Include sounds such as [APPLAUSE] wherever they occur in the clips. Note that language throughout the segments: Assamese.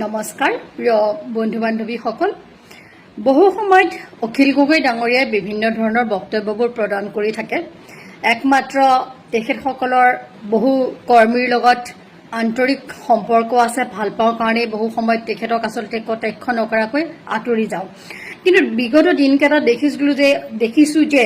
নমস্কাৰ প্ৰিয় বন্ধু বান্ধৱীসকল বহু সময়ত অখিল গগৈ ডাঙৰীয়াই বিভিন্ন ধৰণৰ বক্তব্যবোৰ প্ৰদান কৰি থাকে। একমাত্ৰ তেখেতসকলৰ বহু কৰ্মীৰ লগত আন্তৰিক সম্পৰ্ক আছে ভাল পাওঁ কাৰণেই বহু সময়ত তেখেতক আচলতে কটাক্ষ নকৰাকৈ আঁতৰি যাওঁ। কিন্তু বিগত দিনকেইটাত দেখিছিলোঁ যে দেখিছোঁ যে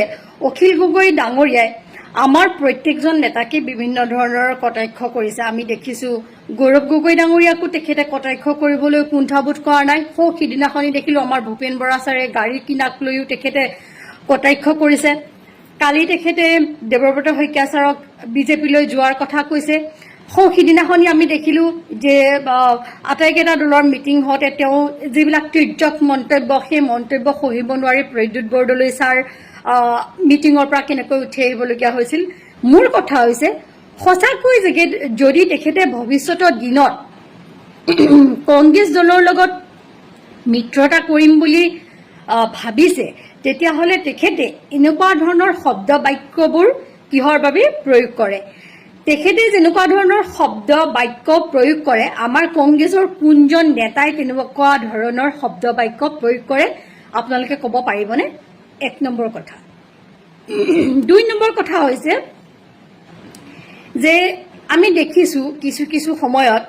অখিল গগৈ ডাঙৰীয়াই আমাৰ প্ৰত্যেকজন নেতাকে বিভিন্ন ধৰণৰ কটাক্ষ কৰিছে। আমি দেখিছোঁ গৌৰৱ গগৈ ডাঙৰীয়াকো তেখেতে কটাক্ষ কৰিবলৈ কুণ্ঠাবোধ কৰা নাই। সৌ সিদিনাখনি দেখিলোঁ আমাৰ ভূপেন বৰা ছাৰে গাড়ী কিনাক লৈও তেখেতে কটাক্ষ কৰিছে। কালি তেখেতে দেৱব্ৰত শইকীয়া ছাৰক বিজেপিলৈ যোৱাৰ কথা কৈছে। সৌ সিদিনাখনি আমি দেখিলোঁ যে আটাইকেইটা দলৰ মিটিং হওঁতে তেওঁ যিবিলাক তিৰ্যক মন্তব্য সেই মন্তব্য সহিব নোৱাৰি প্ৰদ্যুৎ বৰদলৈ ছাৰ মিটিঙৰ পৰা কেনেকৈ উঠি আহিবলগীয়া হৈছিল। মোৰ কথা হৈছে সঁচাকৈ যে যদি তেখেতে ভৱিষ্যতৰ দিনত [CLEARS THROAT] কংগ্ৰেছ দলৰ লগত মিত্ৰতা কৰিম বুলি ভাবিছে তেতিয়াহ'লে তেখেতে এনেকুৱা ধৰণৰ শব্দ বাক্যবোৰ কিহৰ বাবে প্ৰয়োগ কৰে? তেখেতে যেনেকুৱা ধৰণৰ শব্দ বাক্য প্ৰয়োগ কৰে আমাৰ কংগ্ৰেছৰ কোনজন নেতাই তেনেকুৱা ধৰণৰ শব্দ বাক্য প্ৰয়োগ কৰে আপোনালোকে ক'ব পাৰিবনে? এক নম্বৰ কথা। দুই নম্বৰ কথা হৈছে যে আমি দেখিছোঁ কিছু কিছু সময়ত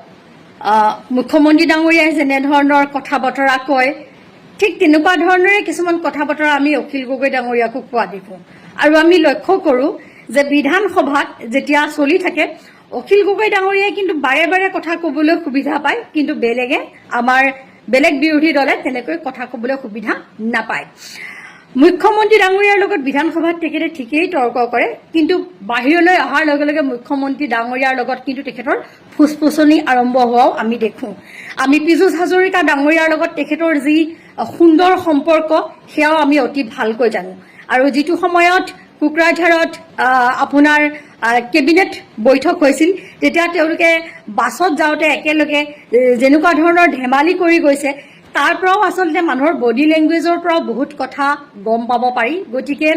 মুখ্যমন্ত্ৰী ডাঙৰীয়াই যেনেধৰণৰ কথা বতৰা কয় ঠিক তেনেকুৱা ধৰণৰে কিছুমান কথা বতৰা আমি অখিল গগৈ ডাঙৰীয়াকো কোৱা দেখোঁ। আৰু আমি লক্ষ্য কৰোঁ যে বিধানসভাত যেতিয়া চলি থাকে অখিল গগৈ ডাঙৰীয়াই কিন্তু বাৰে বাৰে কথা ক'বলৈ সুবিধা পায় কিন্তু বেলেগে আমাৰ বেলেগ বিৰোধী দলে তেনেকৈ কথা ক'বলৈ সুবিধা নাপায়। মুখ্যমন্ত্ৰী ডাঙৰীয়াৰ লগত বিধানসভাত তেখেতে ঠিকেই তৰ্ক কৰে কিন্তু বাহিৰলৈ অহাৰ লগে লগে মুখ্যমন্ত্ৰী ডাঙৰীয়াৰ লগত কিন্তু তেখেতৰ ফুচফুচনি আৰম্ভ হোৱাও আমি দেখোঁ। আমি পীযুষ হাজৰিকা ডাঙৰীয়াৰ লগত তেখেতৰ যি সুন্দৰ সম্পৰ্ক সেয়াও আমি অতি ভালকৈ জানো। আৰু যিটো সময়ত কোকৰাঝাৰত আপোনাৰ কেবিনেট বৈঠক হৈছিল তেতিয়া তেওঁলোকে বাছত যাওঁতে একেলগে যেনেকুৱা ধৰণৰ ধেমালি কৰি গৈছে তাৰ পৰাও আচলতে মানুহৰ বডি লেংগুৱেজৰ পৰাও বহুত কথা গম পাব পাৰি। গতিকে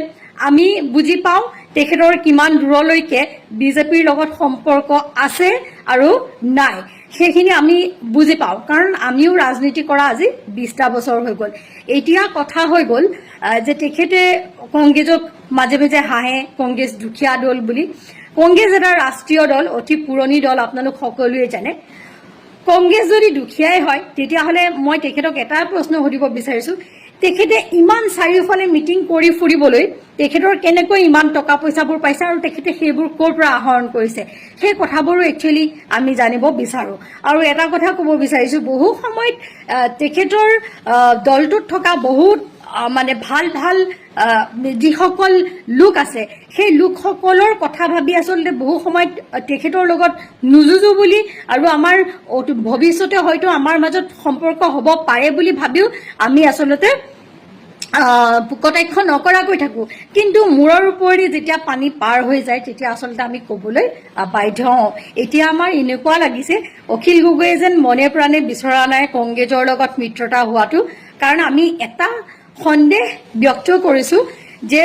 আমি বুজি পাওঁ তেখেতৰ কিমান দূৰলৈকে বিজেপিৰ লগত সম্পৰ্ক আছে আৰু নাই। সেইখিনি আমি বুজি পাওঁ। কাৰণ আমিও ৰাজনীতি কৰা আজি বিছটা বছৰ হৈ গ'ল। এতিয়া কথা হৈ গ'ল যে তেখেতে কংগ্ৰেছক মাজে মাজে হাঁহে, কংগ্ৰেছ দুখীয়া দল বুলি। কংগ্ৰেছ এটা ৰাষ্ট্ৰীয় দল, অতি পুৰণি দল, আপোনালোক সকলোৱে জানে। কংগ্ৰেছ যদি দুখীয়াই হয়, তেতিয়াহ'লে মই তেখেতক এটা প্ৰশ্ন সুধিব বিচাৰিছোঁ। তেখেতে ইমান চাৰিওফালে মিটিং কৰি ফুৰিবলৈ তেখেতৰ কেনেকৈ ইমান টকা পইচাবোৰ পাইছে আৰু তেখেতে সেইবোৰ ক'ৰ পৰা আহৰণ কৰিছে? সেই কথাবোৰো একচুৱেলি আমি জানিব বিচাৰোঁ। আৰু এটা কথা ক'ব বিচাৰিছোঁ, বহু সময়ত তেখেতৰ দলটোত থকা বহুত মানে ভাল ভাল যিসকল লোক আছে সেই লোকসকলৰ কথা ভাবি আচলতে বহু সময়ত তেখেতৰ লগত নুযুঁজো বুলি আৰু আমাৰ ভৱিষ্যতে হয়তো আমাৰ মাজত সম্পৰ্ক হ'ব পাৰে বুলি ভাবিও আমি আচলতে কটাক্ষ নকৰাকৈ থাকোঁ। কিন্তু মূৰৰ ওপৰেদি যেতিয়া পানী পাৰ হৈ যায় তেতিয়া আচলতে আমি ক'বলৈ বাধ্য হওঁ। এতিয়া আমাৰ এনেকুৱা লাগিছে অখিল গগৈয়ে যেন মনে প্ৰাণে বিচৰা নাই কংগ্ৰেছৰ লগত মিত্ৰতা হোৱাটো। কাৰণ আমি এটা সন্দেহ ব্যক্ত কৰিছোঁ যে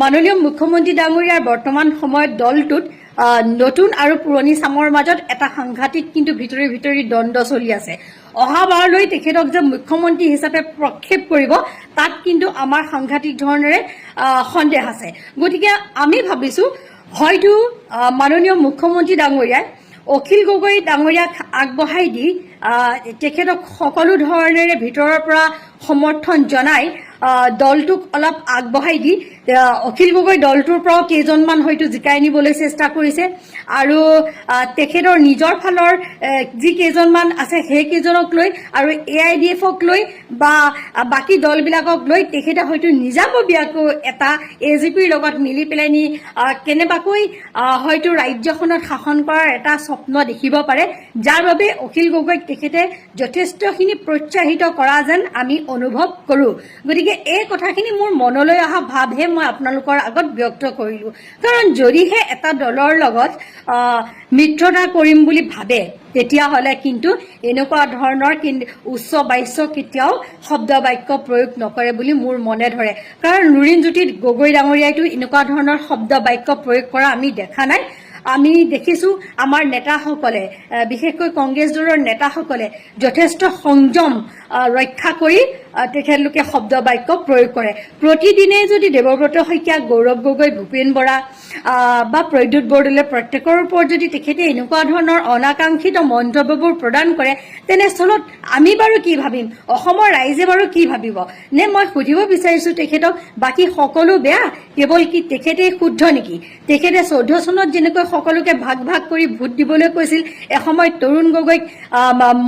মাননীয় মুখ্যমন্ত্ৰী ডাঙৰীয়াৰ বৰ্তমান সময়ত দলটোত নতুন আৰু পুৰণি চামৰ মাজত এটা সাংঘাতিক কিন্তু ভিতৰি ভিতৰি দ্বন্দ্ব চলি আছে। অহাবাৰলৈ তেখেতক যে মুখ্যমন্ত্ৰী হিচাপে প্ৰক্ষেপ কৰিব, তাত কিন্তু আমাৰ সাংঘাতিক ধৰণেৰে সন্দেহ আছে। গতিকে আমি ভাবিছোঁ, হয়তো মাননীয় মুখ্যমন্ত্ৰী ডাঙৰীয়াই অখিল গগৈ ডাঙৰীয়াক আগবঢ়াই দি তেখেতক সকলো ধৰণেৰে ভিতৰৰ পৰা সমৰ্থন জনাই দলটোক অলপ আগবঢ়াই দি অখিল গগৈ দলটোৰ পৰাও কেইজনমান হয়তো জিকাই নিবলৈ চেষ্টা কৰিছে। আৰু তেখেতৰ নিজৰ ফালৰ যি কেইজনমান আছে সেইকেইজনক লৈ আৰু এ আই ডি এফক লৈ বা বাকী দলবিলাকক লৈ তেখেতে হয়তো নিজাববীয়াকৈ এটা এ জি পিৰ লগত মিলি পেলাই নি কেনেবাকৈ হয়তো ৰাজ্যখনত শাসন কৰাৰ এটা স্বপ্ন দেখিব পাৰে। যাৰ বাবে অখিল গগৈক তেখেতে যথেষ্টখিনি প্ৰত্যাহিত কৰা যেন আমি অনুভৱ কৰোঁ। গতিকে এই কথাখিনি মোৰ মনলৈ অহা ভাৱহে মই আপোনালোকৰ আগত ব্যক্ত কৰিলোঁ। কাৰণ যদিহে এটা দলৰ লগত মিত্ৰতা কৰিম বুলি ভাবে তেতিয়াহ'লে কিন্তু এনেকুৱা ধৰণৰ কিন- উচ্চ বাচ্য কেতিয়াও শব্দ বাক্য প্ৰয়োগ নকৰে বুলি মোৰ মনে ধৰে। কাৰণ লুৰিণজ্যোতি গগৈ ডাঙৰীয়াইতো এনেকুৱা ধৰণৰ শব্দ বাক্য প্ৰয়োগ কৰা আমি দেখা নাই। আমি দেখিছোঁ আমাৰ নেতাসকলে বিশেষকৈ কংগ্ৰেছ দলৰ নেতাসকলে যথেষ্ট সংযম ৰক্ষা কৰি তেখেতলোকে শব্দ বাক্য প্ৰয়োগ কৰে। প্ৰতিদিনে যদি দেৱব্ৰত শইকীয়া গৌৰৱ গগৈ ভূপেন বৰা বা প্ৰদ্যুৎ বৰদলৈ প্ৰত্যেকৰ ওপৰত যদি তেখেতে এনেকুৱা ধৰণৰ অনাকাংক্ষিত মন্তব্যবোৰ প্ৰদান কৰে তেনেস্থলত আমি বাৰু কি ভাবিম? অসমৰ ৰাইজে বাৰু কি ভাবিব? নে মই সুধিব বিচাৰিছোঁ তেখেতক বাকী সকলো বেয়া? কেৱল কি তেখেতেই শুদ্ধ নেকি? তেখেতে চৈধ্য চনত যেনেকৈ সকলোকে ভাগ ভাগ কৰি ভোট দিবলৈ কৈছিল এসময়ত তৰুণ গগৈক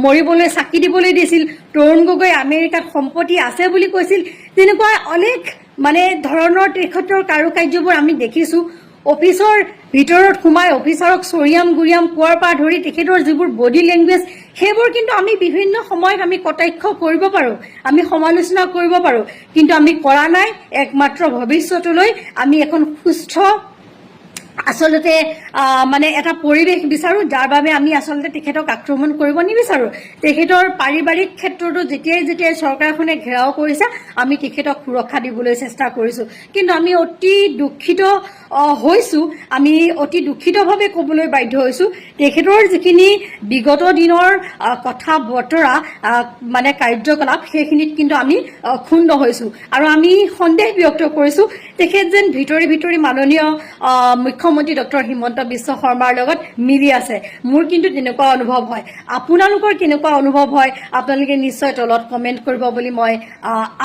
মৰিবলৈ চাকি দিবলৈ দিছিল তৰুণ গগৈ আমেৰিকাত সম্পত্তি আছে বুলি কৈছিল। তেনেকুৱা অনেক মানে ধৰণৰ তেখেতৰ কাৰুকাৰ্যবোৰ আমি দেখিছোঁ। অফিচৰ ভিতৰত সোমাই অফিচাৰক চৰিয়াম গুৰিয়াম কোৱাৰ পৰা ধৰি তেখেতৰ যিবোৰ বডি লেংগুৱেজ, সেইবোৰ কিন্তু আমি বিভিন্ন সময়ত আমি কটাক্ষ কৰিব পাৰোঁ। আমি সমালোচনা কৰিব পাৰোঁ। কিন্তু আমি কৰা নাই। একমাত্ৰ ভৱিষ্যতলৈ আমি এখন সুস্থ আচলতে মানে এটা পৰিৱেশ বিচাৰোঁ যাৰ বাবে আমি আচলতে তেখেতক আক্ৰমণ কৰিব নিবিচাৰোঁ। তেখেতৰ পাৰিবাৰিক ক্ষেত্ৰতো যেতিয়াই যেতিয়াই চৰকাৰখনে ঘেৰাও কৰিছে আমি তেখেতক সুৰক্ষা দিবলৈ চেষ্টা কৰিছোঁ। কিন্তু আমি অতি দুখিত হৈছোঁ। আমি অতি দুখিতভাৱে ক'বলৈ বাধ্য হৈছোঁ। তেখেতৰ যিখিনি বিগত দিনৰ কথা বতৰা মানে কাৰ্যকলাপ সেইখিনিত কিন্তু আমি ক্ষুণ্ণ হৈছোঁ। আৰু আমি সন্দেহ ব্যক্ত কৰিছোঁ। তেখেত যেন ভিতৰি ভিতৰি মাননীয় আহ, মুখ্যমন্ত্ৰী ডক্টৰ হিমন্ত বিশ্ব শৰ্মাৰ লগত মিলি আছে। মোৰ কিন্তু তেনেকুৱা অনুভৱ হয়। আপোনালোকৰ কেনেকুৱা অনুভৱ হয়? আপোনালোকে নিশ্চয় তলত কমেণ্ট কৰিব বুলি মই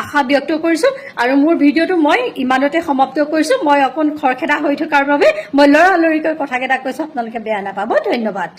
আশা ব্যক্ত কৰিছোঁ। আৰু মোৰ ভিডিঅ'টো মই ইমানতে সমাপ্ত কৰিছোঁ। মই অকণ খৰখেদা হৈ থকাৰ বাবে মই লৰালৰিকৈ কথাকেইটা কৈছোঁ। আপোনালোকে বেয়া নাপাব। ধন্যবাদ।